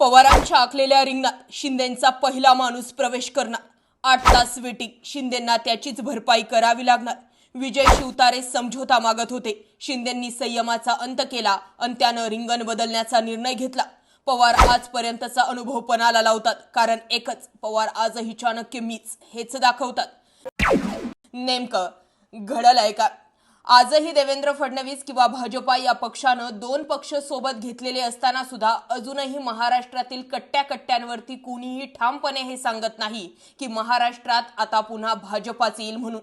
पवारांच्या आखलेल्या रिंगणात शिंदेचा पहिला माणूस प्रवेश करणार. आठ तास वेटिंग शिंदेंना त्याचीच भरपाई करावी लागणार. विजय शिवतारे समझोता मागत होते. शिंदेंनी संयमाचा अंत केला आणि त्यानं रिंगण बदलण्याचा निर्णय घेतला. पवार आजपर्यंतचा अनुभव पणाला लावतात कारण एकच पवार आजही चाणक्य मीच हेच दाखवतात. नेमकं घडलंय का? आजही देवेंद्र फडणवीस किंवा भाजपा या पक्षानं दोन पक्ष सोबत घेतलेले असताना सुद्धा अजूनही महाराष्ट्रातील कट्ट्या कट्ट्यांवरती कुणीही ठामपणे हे सांगत नाही की महाराष्ट्रात आता पुन्हा भाजपाच येईल म्हणून.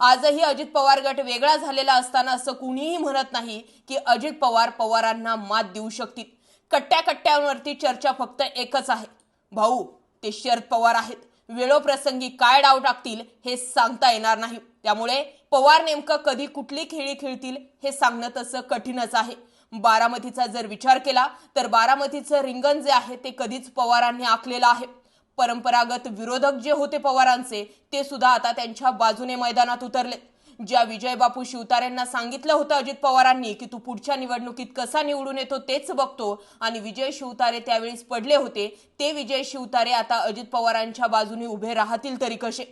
आजही अजित पवार गट वेगळा झालेला असताना असं कुणीही म्हणत नाही की अजित पवार पवारांना मात देऊ शकतील. कट्ट्या कट्ट्यांवरती चर्चा फक्त एकच आहे. भाऊ ते शरद पवार आहेत. वेळोप्रसंगी काय डाव टाकतील हे सांगता येणार नाही. त्यामुळे पवार नेमकं कधी कुठली खेळी खेळतील हे सांगणं तसं कठीणच आहे. बारामतीचा जर विचार केला तर बारामतीचं रिंगण जे आहे ते कधीच पवारांनी आखलेलं आहे. परंपरागत विरोधक जे होते पवारांचे ते सुद्धा आता त्यांच्या बाजूने मैदानात उतरले ज्या विजय बापू शिवतारेंना सांगितलं होतं अजित पवारांनी की तू पुढच्या निवडणुकीत कसा निवडून येतो तेच बघतो आणि विजय शिवतारे त्यावेळेस पडले होते ते विजय शिवतारे आता अजित पवारांच्या बाजूने उभे राहतील तरी कसे?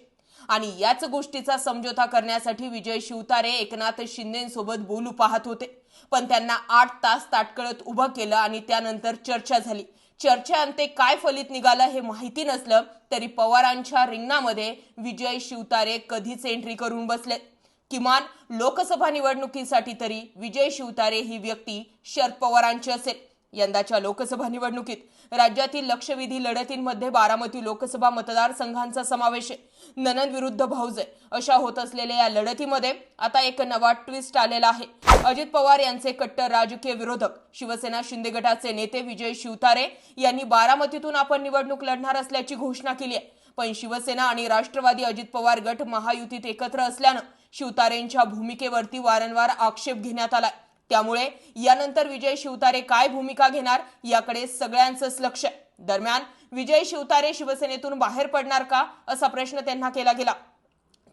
आणि याच गोष्टीचा समझोता करण्यासाठी विजय शिवतारे एकनाथ शिंदेसोबत बोलू पाहत होते. पण त्यांना आठ तास ताटकळत उभं केलं आणि त्यानंतर चर्चा झाली. चर्चेअंते काय फलित निघालं हे माहिती नसलं तरी पवारांच्या रिंगणामध्ये विजय शिवतारे कधीच एंट्री करून बसले किमान लोकसभा निवडणुकीसाठी तरी विजय शिवतारे ही व्यक्ती शरद पवारांची असेल. यंदाच्या लोकसभा निवडणुकीत राज्यातील लक्षवेधी लढतींमध्ये बारामती लोकसभा मतदारसंघांचा समावेश आहे. ननंद विरुद्ध भाऊजे अशा होत असलेल्या या लढतीमध्ये आता एक नवा ट्विस्ट आलेला आहे. अजित पवार यांचे कट्टर राजकीय विरोधक शिवसेना शिंदे गटाचे नेते विजय शिवतारे यांनी बारामतीतून आपण निवडणूक लढणार असल्याची घोषणा केली आहे. पण शिवसेना आणि राष्ट्रवादी अजित पवार गट महायुतीत एकत्र असल्यानं शिवतारेंच्या भूमिकेवरती वारंवार आक्षेप घेण्यात आलाय. त्यामुळे यानंतर विजय शिवतारे काय भूमिका घेणार याकडे सगळ्यांचंच लक्ष आहे. दरम्यान विजय शिवतारे शिवसेनेतून बाहेर पडणार का असा प्रश्न त्यांना केला गेला.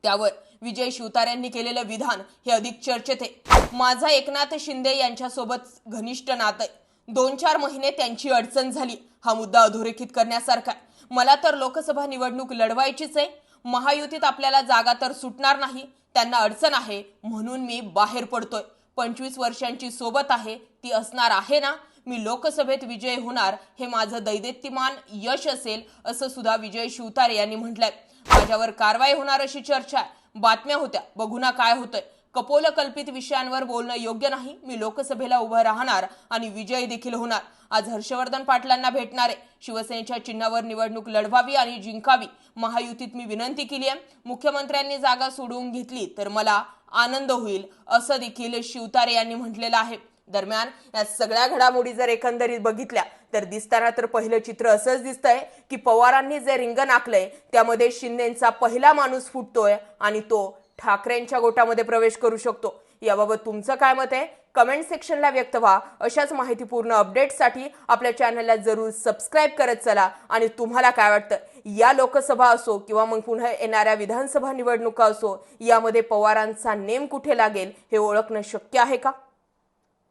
त्यावर विजय शिवतारेंनी केलेलं विधान हे अधिक चर्चेत आहे. माझा एकनाथ शिंदे यांच्यासोबत घनिष्ठ नातं दोन चार महिने त्यांची अडचण झाली. हा मुद्दा अधोरेखित करण्यासारखा मला तर लोकसभा निवडणूक लढवायचीच आहे. महायुतीत आपल्याला जागा तर सुटणार नाही. त्यांना अडचण आहे म्हणून मी बाहेर पडतोय. पंचवीस वर्षांची सोबत आहे ती असणार आहे ना? मी लोकसभेत विजय होणार हे माझं दैदेत्यमान यश असेल असं सुद्धा विजय शिवतारे यांनी म्हटलंय. माझ्यावर कारवाई होणार अशी चर्चा आहे. बातम्या होत्या. बघू ना काय होतंय. कपोलकल्पित विषयांवर बोलणं योग्य नाही. मी लोकसभेला उभं राहणार आणि विजय देखील होणार. आज हर्षवर्धन पाटलांना भेटणार आहे. शिवसेनेच्या चिन्हावर निवडणूक लढवावी आणि जिंकावी महायुतीत मी विनंती केली आहे. मुख्यमंत्र्यांनी जागा सोडवून घेतली तर मला आनंद होईल असं देखील शिवतारे यांनी म्हटलेलं आहे. दरम्यान या सगळ्या घडामोडी जर एकंदरीत बघितल्या तर दिसताना तर पहिलं चित्र असंच दिसतंय की पवारांनी जे रिंगण आखलंय त्यामध्ये शिंदेचा पहिला माणूस फुटतोय आणि तो ठाकरेंच्या गोटामध्ये प्रवेश करू शकतो. याबाबत तुमचं काय मत आहे? कमेंट सेक्शनला व्यक्त व्हा. अशाच माहितीपूर्ण अपडेट्ससाठी आपल्या चॅनलला जरूर सबस्क्राईब करत चला आणि तुम्हाला काय वाटतं? या लोकसभा असो किंवा मग पुन्हा येणाऱ्या विधानसभा निवडणुका असो यामध्ये पवारांचा नेम कुठे लागेल हे ओळखणं शक्य आहे का?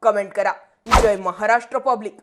कमेंट करा. जय महाराष्ट्र पब्लिक.